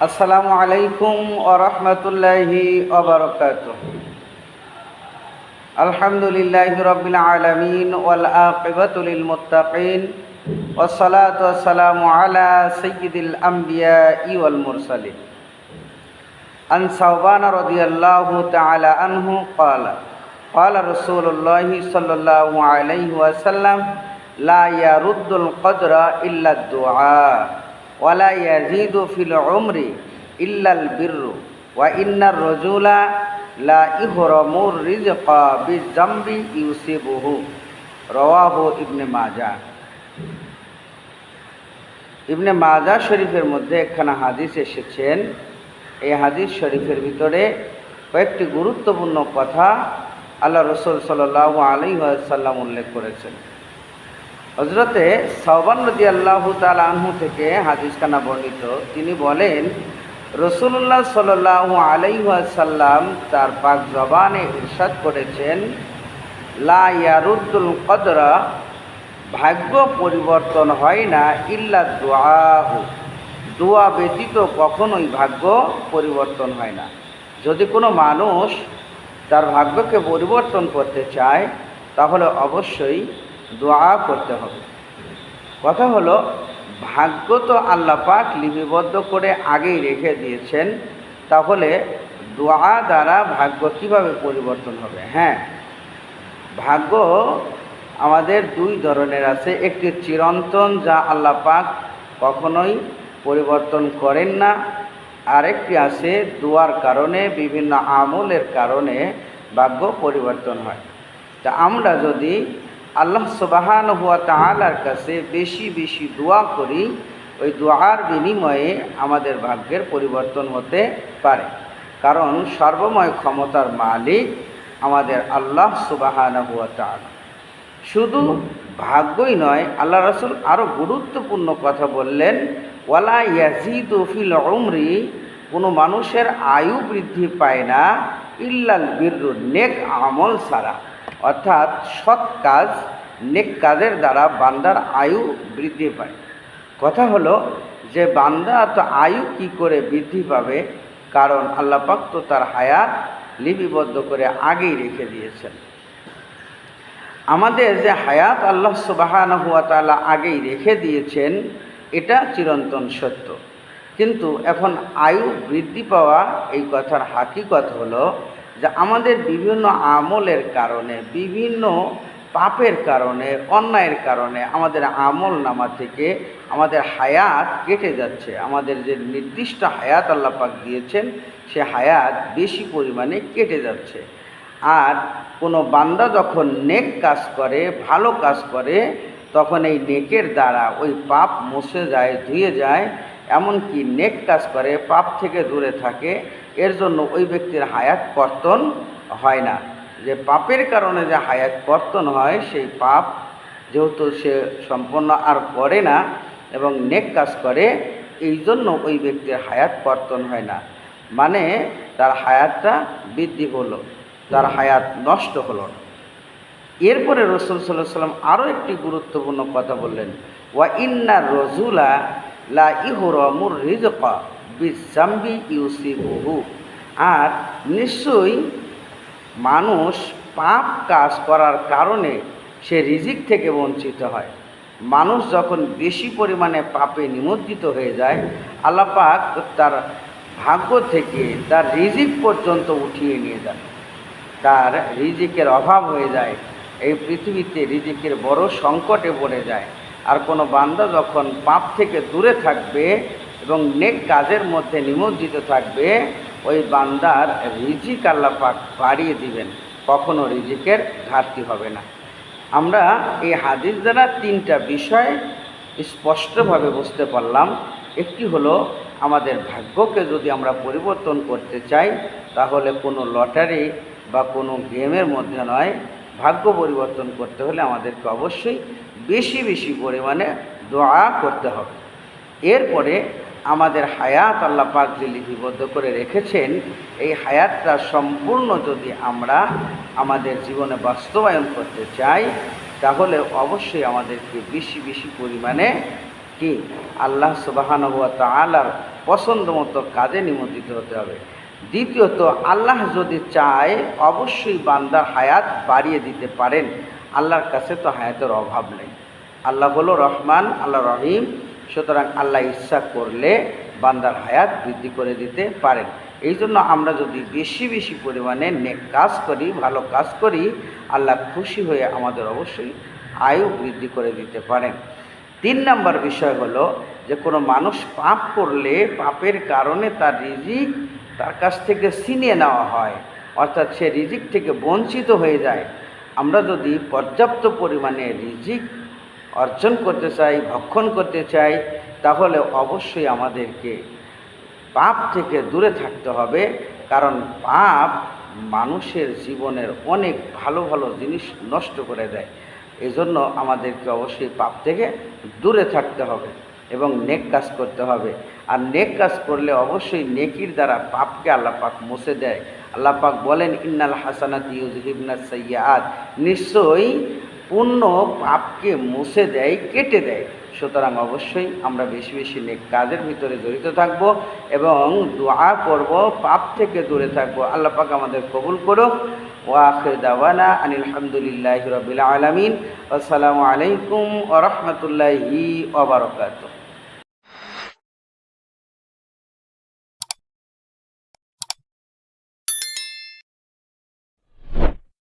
আসসালামু আলাইকুম ও রহমতুল্লাহি ওবরকাত আলহামদুলিল্লাহ রবিল আলমিন ওয়াল আকিবাতুল মুত্তাকিন والصلاة والسلام على سيد الأنبياء والمرسلين عن ثوبان رضي الله تعالى عنه قال قال رسول الله صلى الله عليه وسلم لا يرد القدر إلا الدعاء ওয়ালা ইয়াজিদু ফিল উমরি ইল্লাল বিরু ওয়া ইন্নার রজুলা লা ইহরমুর রিজকা বিজাম্বি ইউসিবুহু, রওয়াহু ইবনে মাজা। ইবনে মাজা শরীফের মধ্যে একখানা হাদিস এসেছেন। এই হাদিস শরীফের ভিতরে কয়েকটি গুরুত্বপূর্ণ কথা আল্লাহ রসুল সাল আলী সাল্লাম উল্লেখ করেছেন। হজরতে সৌবান নদী আল্লাহ তাল আনহু থেকে হাদিসখানা বর্ণিত। তিনি বলেন রসুল্লাহ সাল্লাহ আলাইসাল্লাম তার পাক জবানে ইরশাদ করেছেন, লা ইয়ারুদ্দুল কদরা, ভাগ্য পরিবর্তন হয় না ইল্লা দোয়া দোয়া ব্যতীত কখনোই ভাগ্য পরিবর্তন হয় না। যদি কোনো মানুষ তার ভাগ্যকে পরিবর্তন করতে চায়, তাহলে অবশ্যই দোয়া করতে হবে। কথা হলো, ভাগ্য তো আল্লাহ পাক লিপিবদ্ধ করে আগেই রেখে দিয়েছেন, তাহলে দোয়া দ্বারা ভাগ্য কীভাবে পরিবর্তন হবে? হ্যাঁ ভাগ্য আমাদের দুই ধরনের আছে। একটি চিরন্তন যা আল্লাহ পাক কখনোই পরিবর্তন করেন না। আরেকটি আছে, দোয়ার কারণে, বিভিন্ন আমলের কারণে ভাগ্য পরিবর্তন হয়। তা আমরা যদি আল্লাহ সুবাহান হুয়া তালার কাছে বেশি বেশি দোয়া করি, ওই দোয়ার বিনিময়ে আমাদের ভাগ্যের পরিবর্তন হতে পারে। কারণ সর্বময় ক্ষমতার মালিক আমাদের আল্লাহ সুবাহান হুয়া তালা শুধু ভাগ্যই নয়, আল্লাহ রসুল আরও গুরুত্বপূর্ণ কথা বললেন, ওয়ালা ইয়াজিদ ফিল উমরি কোনো মানুষের আয়ু বৃদ্ধি পায় না, ইল্লাল বিরু নেক আমল ছাড়া অর্থাৎ সৎ কাজ নেক কাজের দ্বারা বান্দার আয়ু বৃদ্ধি পায়। কথা হলো যে বান্দা তো আয়ু কি করে বৃদ্ধি পাবে? কারণ আল্লাপাক তো তার হায়াত লিপিবদ্ধ করে আগেই রেখে দিয়েছেন। আমাদের যে হায়াত আল্লাহ সুবাহান হুয়া তালা আগেই রেখে দিয়েছেন, এটা চিরন্তন সত্য। কিন্তু এখন আয়ু বৃদ্ধি পাওয়া এই কথার হাকিকত হলো যে আমাদের বিভিন্ন আমলের কারণে, বিভিন্ন পাপের কারণে, অন্যায়ের কারণে আমাদের আমল নামা থেকে আমাদের হায়াত কেটে যাচ্ছে। আমাদের যে নির্দিষ্ট হায়াত আল্লাপাক দিয়েছেন, সে হায়াত বেশি পরিমাণে কেটে যাচ্ছে। আর কোনো বান্দা যখন নেক কাজ করে, ভালো কাজ করে, তখন এই নেকের দ্বারা ওই পাপ মুছে যায়, ধুয়ে যায় এমনকি নেক কাজ করে, পাপ থেকে দূরে থাকে, এর জন্য ওই ব্যক্তির হায়াত কর্তন হয় না। যে পাপের কারণে যে হায়াত কর্তন হয়, সেই পাপ যেহেতু সে সম্পন্ন আর করে না এবং নেক কাজ করে, এই জন্য ওই ব্যক্তির হায়াত কর্তন হয় না। মানে তার হায়াতটা বৃদ্ধি হলো, তার হায়াত নষ্ট হলো না। এরপরে রসুল সাল্লাহ সাল্লাম আরও একটি গুরুত্বপূর্ণ কথা বললেন, ওয়া ইন্না রজুলা লা ইহরমুর রিজকা বিজাম্বি ইউসি বহু আর নিশ্চয়ই মানুষ পাপ কাজ করার কারণে সে রিজিক থেকে বঞ্চিত হয়। মানুষ যখন বেশি পরিমাণে পাপে নিমজ্জিত হয়ে যায় আল্লাপাক তার ভাগ্য থেকে তার রিজিক পর্যন্ত উঠিয়ে নিয়ে যান। তার রিজিকের অভাব হয়ে যায়, এই পৃথিবীতে রিজিকের বড় সংকটে পড়ে যায়। আর কোনো বান্দা যখন পাপ থেকে দূরে থাকবে এবং নেক কাজের মধ্যে নিমজ্জিত থাকবে, ওই বান্দার রিজিক আল্লাপাক বাড়িয়ে দিবেন, কখনো রিজিকের ঘাটতি হবে না। আমরা এই হাদিস দ্বারা তিনটা বিষয় স্পষ্টভাবে বুঝতে পারলাম। একটি হলো, আমাদের ভাগ্যকে যদি আমরা পরিবর্তন করতে চাই, তাহলে কোনো লটারি বা কোনো গেমের মধ্যে নয় ভাগ্য পরিবর্তন করতে হলে আমাদেরকে অবশ্যই বেশি বেশি পরিমাণে দোয়া করতে হবে। এরপরে আমাদের হায়াত আল্লাহ পাক যে লিপিবদ্ধ করে রেখেছেন, এই হায়াতটা সম্পূর্ণ যদি আমরা আমাদের জীবনে বাস্তবায়ন করতে চাই, তাহলে অবশ্যই আমাদেরকে বেশি বেশি পরিমাণে কি? আল্লাহ সুবাহানুয়া তালার পছন্দ মতো কাজে নিমন্ত্রিত হতে হবে। দ্বিতীয়ত, আল্লাহ যদি চায়, অবশ্যই বান্দার হায়াত বাড়িয়ে দিতে পারেন। আল্লাহর কাছে তো হায়াতের অভাব নেই। আল্লাহ হলো রহমান, আল্লাহ রহিম। সুতরাং আল্লাহ ইচ্ছা করলে বান্দার হায়াত বৃদ্ধি করে দিতে পারেন। এই জন্য আমরা যদি বেশি বেশি পরিমাণে নেক কাজ করি, ভালো কাজ করি, আল্লাহ খুশি হয়ে আমাদের অবশ্যই আয়ু বৃদ্ধি করে দিতে পারেন। তিন নম্বর বিষয় হলো যে, কোনো মানুষ পাপ করলে পাপের কারণে তার রিজিক তার কাছ থেকে ছিনিয়ে নেওয়া হয়, অর্থাৎ সে রিজিক থেকে বঞ্চিত হয়ে যায়। আমরা যদি পর্যাপ্ত পরিমাণে রিজিক অর্জন করতে চাই, ভক্ষণ করতে চাই, তাহলে অবশ্যই আমাদেরকে পাপ থেকে দূরে থাকতে হবে, কারণ পাপ মানুষের জীবনের অনেক ভালো ভালো জিনিস নষ্ট করে দেয়। এজন্য আমাদেরকে অবশ্যই পাপ থেকে দূরে থাকতে হবে। এবং নেক কাজ করতে হবে। আর নেক কাজ করলে অবশ্যই নেকির দ্বারা পাপকে আল্লাহ পাক মুছে দেয়। আল্লাহ পাক বলেন, ইন্নাল হাসানাত ইউজহিবনা সৈয়াদ নিশ্চয়ই পুণ্য পাপকে মুছে দেয়, কেটে দেয়। সুতরাং অবশ্যই আমরা বেশি বেশি নেক কাজের ভিতরে জড়িত থাকব এবং দোয়া করব, পাপ থেকে দূরে থাকব। আল্লাহ পাক আমাদের কবুল করুক। ওয়াখির দাওয়ানা আনিল হামদুলিল্লাহ রবিল আলমিন। আসসালামু আলাইকুম ওরহমতুল্লাহি ওবরকাতুহ